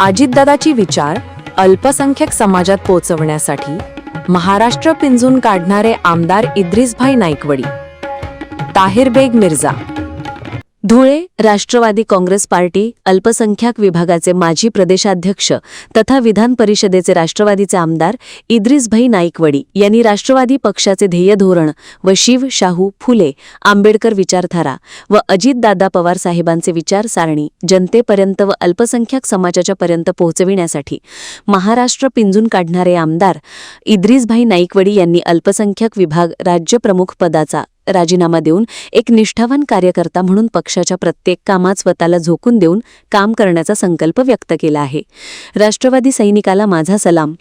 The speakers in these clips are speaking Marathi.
अजितदादाची विचार अल्पसंख्याक समाजात पोचवण्यासाठी महाराष्ट्र पिंजून काढणारे आमदार इद्रिसभाई नाईकवडी. ताहिर बेग मिर्झा धुळे राष्ट्रवादी काँग्रेस पार्टी अल्पसंख्याक विभागाचे माजी प्रदेशाध्यक्ष तथा विधान परिषदेचे राष्ट्रवादीचे आमदार इद्रिसभाई नाईकवडी यांनी राष्ट्रवादी पक्षाचे ध्येय धोरण व शिव शाहू फुले आंबेडकर विचारधारा व अजितदादा पवार साहेबांचे विचार सारणी जनतेपर्यंत व अल्पसंख्याक समाजाच्या पर्यंत पोहोचविण्यासाठी महाराष्ट्र पिंजून काढणारे आमदार इद्रिसभाई नाईकवडी यांनी अल्पसंख्याक विभाग राज्यप्रमुख पदाचा राजीनामा देऊन एक निष्ठावान कार्यकर्ता म्हणून पक्षाच्या प्रत्येक कामात स्वतःला झोकून देऊन काम करण्याचा संकल्प व्यक्त केला आहे. राष्ट्रवादी सैनिकाला माझा सलाम.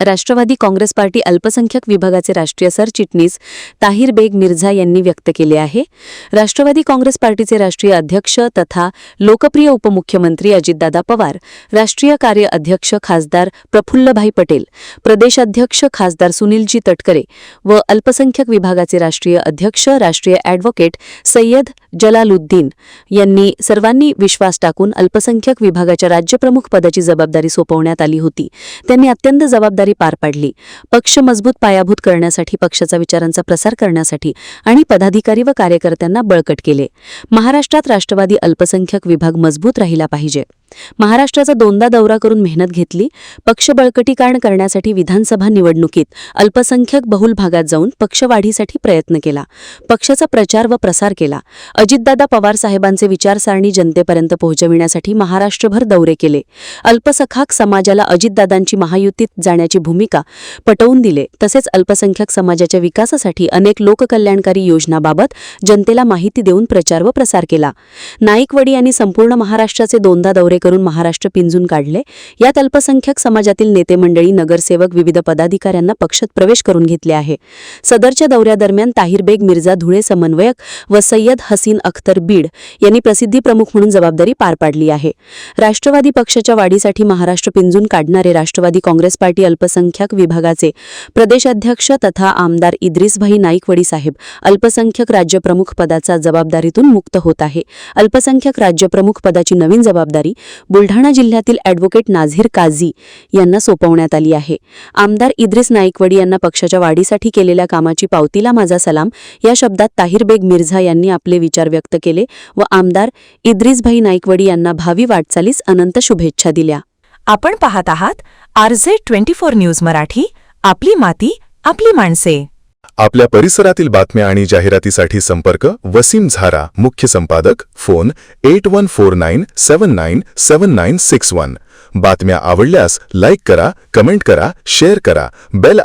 राष्ट्रवादी काँग्रेस पार्टी अल्पसंख्याक विभागाचे राष्ट्रीय सरचिटणीस ताहिर बेग मिर्झा यांनी व्यक्त केले आहे. राष्ट्रवादी काँग्रेस पार्टीचे राष्ट्रीय अध्यक्ष तथा लोकप्रिय उपमुख्यमंत्री अजितदादा पवार राष्ट्रीय कार्य अध्यक्ष खासदार प्रफुल्लभाई पटेल प्रदेशाध्यक्ष खासदार सुनीलजी तटकरे व अल्पसंख्याक विभागाचे राष्ट्रीय अध्यक्ष राष्ट्रीय अॅडव्होकेट सय्यद जलालुद्दीन यांनी सर्वांनी विश्वास टाकून अल्पसंख्याक विभागाच्या राज्यप्रमुख पदाची जबाबदारी सोपवण्यात आली होती. त्यांनी अत्यंत जबाबदारी पार पाडली. पक्ष मजबूत पायाभूत करण्यासाठी पक्षाचा विचारांचा प्रसार करण्यासाठी आणि पदाधिकारी व कार्यकर्त्यांना बळकट केले. महाराष्ट्रात राष्ट्रवादी अल्पसंख्याक विभाग मजबूत राहिला पाहिजे. महाराष्ट्राचा दोनदा दौरा करून मेहनत घेतली. पक्ष बळकटीकरण करण्यासाठी विधानसभा निवडणुकीत अल्पसंख्याक बहुल भागात जाऊन पक्षवाढीसाठी प्रयत्न केला. पक्षाचा प्रचार व प्रसार केला. अजितदादा पवार साहेबांचे विचारसारणी जनतेपर्यंत पोहोचविण्यासाठी महाराष्ट्रभर दौरे केले. अल्पसखाक समाजाला अजितदादांची महायुतीत जाण्याची भूमिका पटवून दिले. तसेच अल्पसंख्याक समाजाच्या विकासासाठी अनेक लोककल्याणकारी योजनाबाबत जनतेला माहिती देऊन प्रचार व प्रसार केला. नाईकवडी यांनी संपूर्ण महाराष्ट्राचे दोनदा दौरे करून महाराष्ट्र पिंजून काढले. यात अल्पसंख्याक समाजातील नेते मंडळी नगरसेवक विविध पदाधिकाऱ्यांना पक्षात प्रवेश करून घेतले आहे. सदरच्या दौऱ्यादरम्यान ताहिर बेग मिर्झा धुळे समन्वयक व सय्यद हसीन अख्तर बीड यांनी प्रसिद्धी प्रमुख म्हणून जबाबदारी पार पाडली आहे. राष्ट्रवादी पक्षाच्या वाढीसाठी महाराष्ट्र पिंजून काढणारे राष्ट्रवादी काँग्रेस पार्टी अल्प अल्पसंख्याक विभागाचे प्रदेशाध्यक्ष तथा आमदार इद्रिसभाई नाईकवडी साहेब अल्पसंख्याक राज्यप्रमुख पदाचा जबाबदारीतून मुक्त होत आहे. अल्पसंख्याक राज्यप्रमुख पदाची नवीन जबाबदारी बुलढाणा जिल्ह्यातील ॲडव्होकेट नाझीर काझी यांना सोपवण्यात आली आहे. आमदार इद्रिस नाईकवडी यांना पक्षाच्या वाढीसाठी केलेल्या कामाची पावतीला माझा सलाम. या शब्दात ताहिर बेग मिर्झा यांनी आपले विचार व्यक्त केले व आमदार इद्रिसभाई नाईकवडी यांना भावी वाटचालीस अनंत शुभेच्छा दिल्या. आपण पाहत आहात RJ twenty four news Marathi आपली माती आपली माणसे. आपल्या परिसरातील बातम्या आणि जाहिरातीसाठी संपर्क वसीम झारा मुख्य संपादक phone eight one four nine seven nine seven nine six one. बातम्या आवडल्यास लाईक करा कमेंट करा शेअर करा बेल